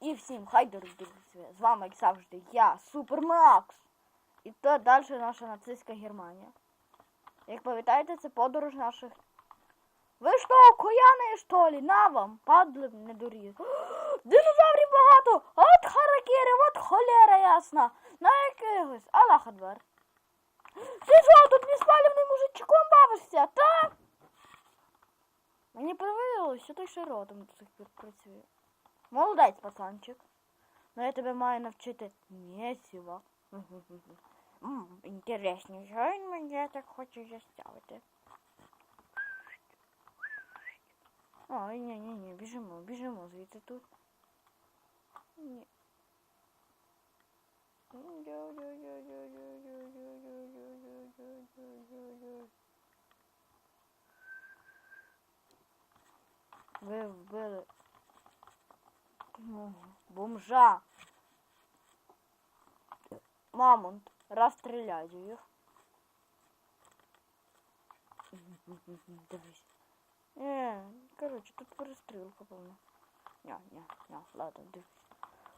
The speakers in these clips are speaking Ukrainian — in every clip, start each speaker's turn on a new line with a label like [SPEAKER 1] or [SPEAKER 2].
[SPEAKER 1] І всім хай дорогі друзі, з вами, як завжди, я, Супермакс. І то далі наша нацистська Германія. Як пам'ятаєте, це подорож наших. Ви що, кояни, що ли? На вам, падли недоріз. Динозаврів багато! От харакіри, от холера ясна. На якихось. Аллах Акбар. Ти що, тут неспалівним мужичком бавишся, та? Мені привиделось, що той ще ротом до сих пір працює. Молодець, пацанчик. Ну я тебе маю навчити місіво. М, Інтересно, що він мене так хоче заставити. Ой, ні, ні, ні, біжимо, біжимо звідси тут. Ні. Ви вбили ну, бомжа. Мамонт, розстріляю їх. Дивись. Не, короче, тут перестрілка повна. Ня, ня, ня, ладно, дивись.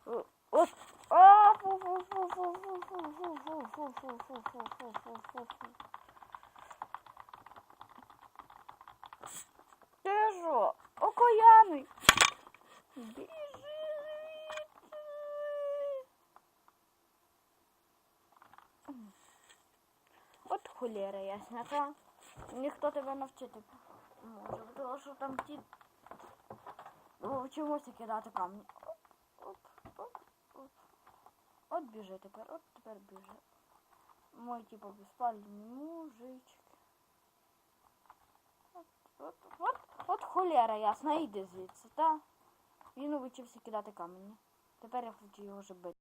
[SPEAKER 1] О, От. А, фу, фу, фу, фу, фу, фу, фу, фу, фу, фу, фу, фу, фу, фу, фу. Біжи звідси. От холера ясна? Ніхто тебе навчити може, тому що там ті вчимося кидати камні. Оп, оп, оп. От біжи тепер, от тепер біжи. Мой типу безпальний мужички. От, от, от, от холера ясна, йди звідси, та? Він вчився кидати камені. Тепер я хочу його вже бити.